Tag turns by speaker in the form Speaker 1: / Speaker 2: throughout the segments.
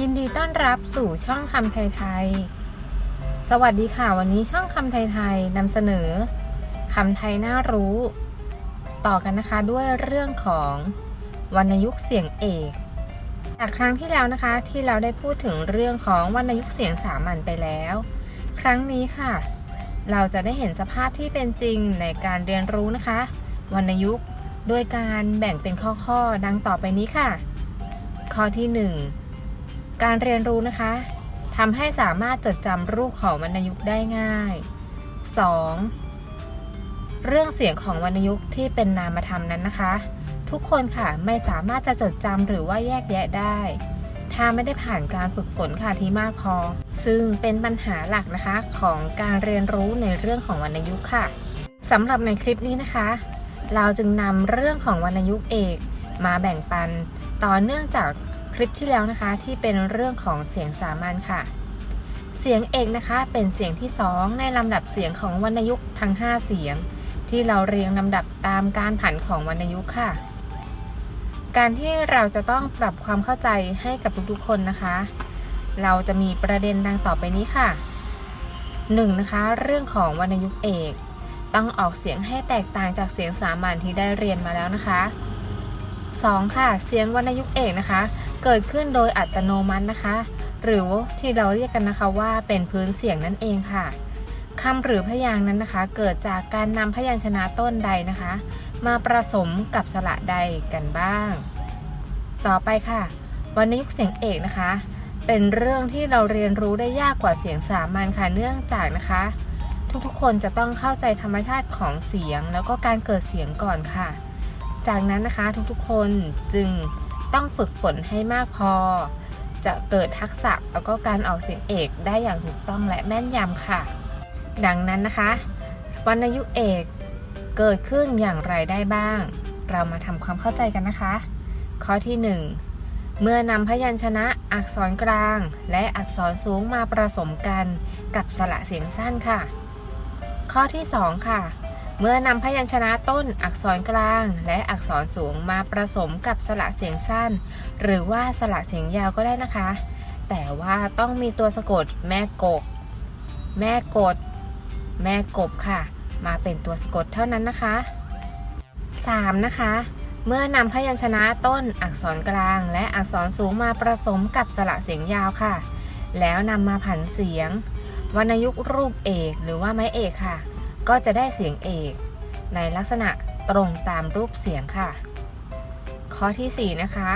Speaker 1: ยินดีต้อนรับสู่ช่องคำไทยๆสวัสดีค่ะ วันนี้ช่องคำไทยๆนำเสนอคำไทยน่ารู้ ต่อกันนะคะด้วยเรื่องของวรรณยุกต์เสียงเอกจากครั้งที่แล้วนะคะที่เราได้พูดถึงเรื่องของวรรณยุกต์เสียงสามัญไปแล้ว ครั้งนี้ค่ะ เราจะได้เห็นสภาพที่เป็นจริงในการเรียนรู้นะคะ วรรณยุกต์โดยการแบ่งเป็นข้อๆดังต่อไปนี้ค่ะ ข้อที่หนึ่ง การเรียนรู้นะคะทำให้สามารถจดจำรูปของวรรณยุกต์ได้ง่าย 2. เรื่องเสียงของวรรณยุกต์ที่เป็นนามธรรมนั้นนะคะ ทุกคนค่ะไม่สามารถจะจดจำหรือว่าแยกแยะได้ ถ้าไม่ได้ผ่านการฝึกฝนค่ะที่มากพอ ซึ่งเป็นปัญหาหลักนะคะของการเรียนรู้ในเรื่องของวรรณยุกต์ค่ะสำหรับในคลิปนี้นะคะ เราจึงนำเรื่องของวรรณยุกต์เอกมาแบ่งปันต่อเนื่องจาก คลิปที่แล้วนะคะที่เป็นเรื่องของเสียงสามัญค่ะ เสียงเอกนะคะเป็นเสียงที่ 2 ในลำดับเสียงของวรรณยุกต์ทั้ง 5 เสียง ที่เราเรียงลำดับตามการผันของวรรณยุกต์ค่ะ การที่เราจะต้องปรับความเข้าใจให้กับทุกๆคนนะคะ เราจะมีประเด็นดังต่อไปนี้ค่ะ 1. นนะคะเรื่องของวรรณยุกต์เอกต้องออกเสียงให้แตกต่างจากเสียงสามัญที่ได้เรียนมาแล้วนะคะ 2. ค่ะ เสียงวรรณยุกต์เอกนะคะ เกิดขึ้นโดยอัตโนมัตินะคะ หรือที่เราเรียกกันนะคะว่าเป็นพื้นเสียงนั่นเองค่ะคำหรือพยางค์นั้นนะคะ เกิดจากการนำพยัญชนะต้นใดนะคะ มาผสมกับสระใดกันบ้าง ต่อไปค่ะวรรณยุกเสียงเอกนะคะ เป็นเรื่องที่เราเรียนรู้ได้ยากกว่าเสียงสามัญค่ะเนื่องจากนะคะ ทุกๆคนจะต้องเข้าใจธรรมชาติของเสียง แล้วก็การเกิดเสียงก่อนค่ะ จากนั้นนะคะทุกๆคนจึง ต้องฝึกฝนให้มากพอ จะเกิดทักษะแล้วก็การออกเสียงเอกได้อย่างถูกต้องและแม่นยำค่ะ ดังนั้นนะคะ วรรณยุกเอกเกิดขึ้นอย่างไรได้บ้าง เรามาทำความเข้าใจกันนะคะ ข้อที่ 1 เมื่อนำพยัญชนะอักษรกลาง และอักษรสูงมาผสมกันกับสระเสียงสั้นค่ะ ข้อที่ 2 ค่ะ เมื่อนำพยัญชนะต้นอักษรกลางและอักษรสูงมาผสมกับสระเสียงสั้น หรือว่าสระเสียงยาวก็ได้นะคะ แต่ว่าต้องมีตัวสะกดแม่กบแม่กด แม่กบค่ะ มาเป็นตัวสะกดเท่านั้นนะคะ 3. นะคะ เมื่อนำพยัญชนะต้นอักษรกลาง และอักษรสูงมาผสมกับสระเสียงยาวค่ะ แล้วนำมาผันเสียงวรรณยุกต์รูปเอกหรือว่าไม้เอกค่ะ ก็จะได้เสียงเอก ในลักษณะตรงตามรูปเสียงค่ะ ข้อที่ 4 นะคะ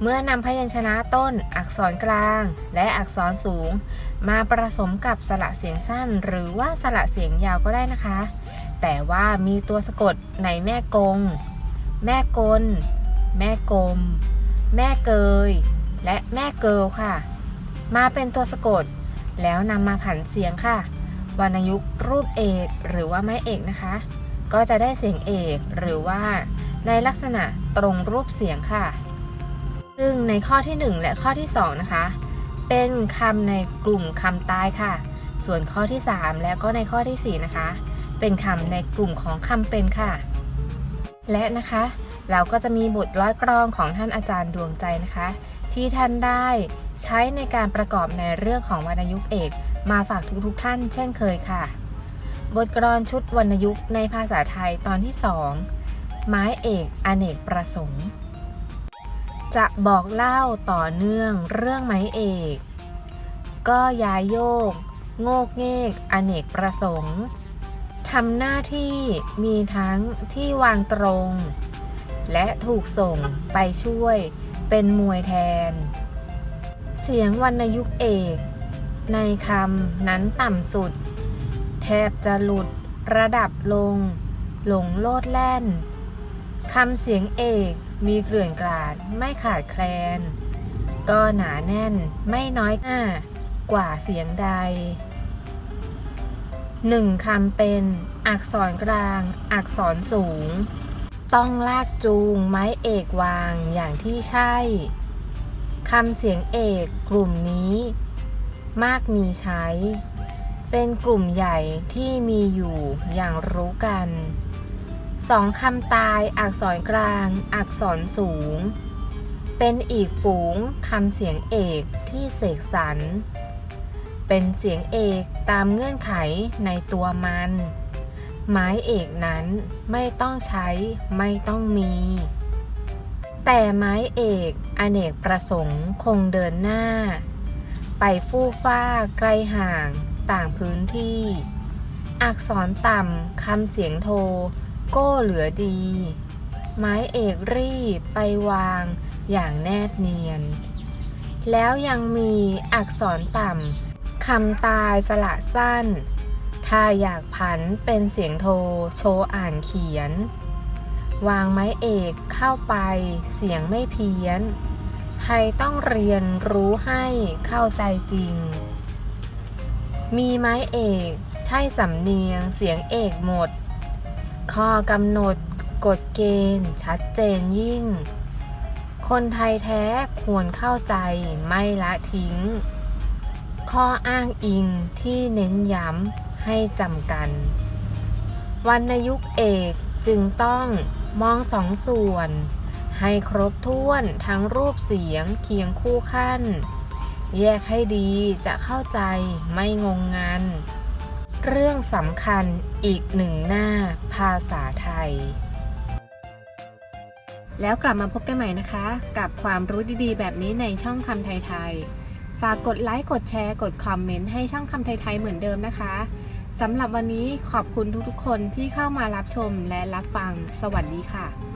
Speaker 1: เมื่อนำพยัญชนะต้น อักษรกลาง และอักษรสูง มาผสมกับสระเสียงสั้น หรือว่าสระเสียงยาวก็ได้นะคะ แต่ว่ามีตัวสะกดในแม่กง แม่กล แม่กลม แม่เกย และแม่เกิลค่ะ มาเป็นตัวสะกด แล้วนำมาผันเสียงค่ะ วรรณยุกต์รูปเอกหรือว่าไม้เอกนะคะ ก็จะได้เสียงเอกหรือว่าในลักษณะตรงรูปเสียงค่ะ ซึ่งในข้อที่ 1 และข้อที่ 2 นะคะ เป็นคำในกลุ่มคำตายค่ะ ส่วนข้อที่ 3 แล้วก็ในข้อทีสี่4 นะคะ เป็นคำในกลุ่มของคำเป็นค่ะ และนะคะเราก็จะมีบทร้อยกรองของท่านอาจารย์ดวงใจนะคะ ที่ท่านได้ใช้ในการประกอบในเรื่องของวรรณยุกต์เอก มาฝากทุกๆท่านเช่นเคยค่ะ บทกลอนชุดวรรณยุกต์ในภาษาไทยตอนที่2ไม้เอกอเนกประสงค์ จะบอกเล่าต่อเนื่องเรื่องไม้เอก ก็ยายโยก โงกเงกอเนกประสงค์ทำหน้าที่มีทั้งที่วางตรง และถูกส่งไปช่วยเป็นมวยแทน เสียงวรรณยุกต์เอก ในคำนั้นต่ำสุด แทบจะหลุดระดับลง หลงโลดแล่นคำเสียงเอกมีเกลื่อนกลาดไม่ขาดแคลน ก็หนาแน่นไม่น้อยหน้ากว่าเสียงใดหนึ่งคำเป็นอักษรกลาง อักษรสูง ต้องลากจูงไม้เอกวางอย่างที่ใช่คำเสียงเอกกลุ่มนี้ มากมีใช้ เป็นกลุ่มใหญ่ที่มีอยู่อย่างรู้กันสองคำตายอักษรกลาง อักษรสูง เป็นอีกฝูงคำเสียงเอกที่เสกสรร เป็นเสียงเอกตามเงื่อนไขในตัวมัน ไม้เอกนั้นไม่ต้องใช้ไม่ต้องมี แต่ไม้เอกอเนกประสงค์คงเดินหน้า ไปฟู่ฟ้าไกลห่าง ต่างพื้นที่ อักษรต่ำคำเสียงโท โก้เหลือดี ไม้เอกรีบไปวางอย่างแนบเนียน แล้วยังมีอักษรต่ำคำตายสละสั้น ถ้าอยากผันเป็นเสียงโท โชว์อ่านเขียน วางไม้เอกเข้าไปเสียงไม่เพี้ยน ไทยต้องเรียนรู้ให้เข้าใจจริง มีไม้เอก ใช่สำเนียงเสียงเอกหมด ข้อกำหนดกฎเกณฑ์ ชัดเจนยิ่ง คนไทยแท้ควรเข้าใจไม่ละทิ้ง ข้ออ้างอิงที่เน้นย้ำให้จำกัน วรรณยุกเอกจึงต้องมองสองส่วน ให้ครบถ้วนทั้งรูปเสียงเคียงคู่ขั้น แยกให้ดีจะเข้าใจไม่งงงัน เรื่องสำคัญอีกหนึ่งหน้าภาษาไทย แล้วกลับมาพบกันใหม่นะคะ กับความรู้ดีๆ แบบนี้ในช่องคำไทยๆฝากกดไลค์กดแชร์กดคอมเมนต์ให้ช่องคำไทยๆเหมือนเดิมนะคะสำหรับวันนี้ขอบคุณทุกๆ คนที่เข้ามารับชมและรับฟัง สวัสดีค่ะ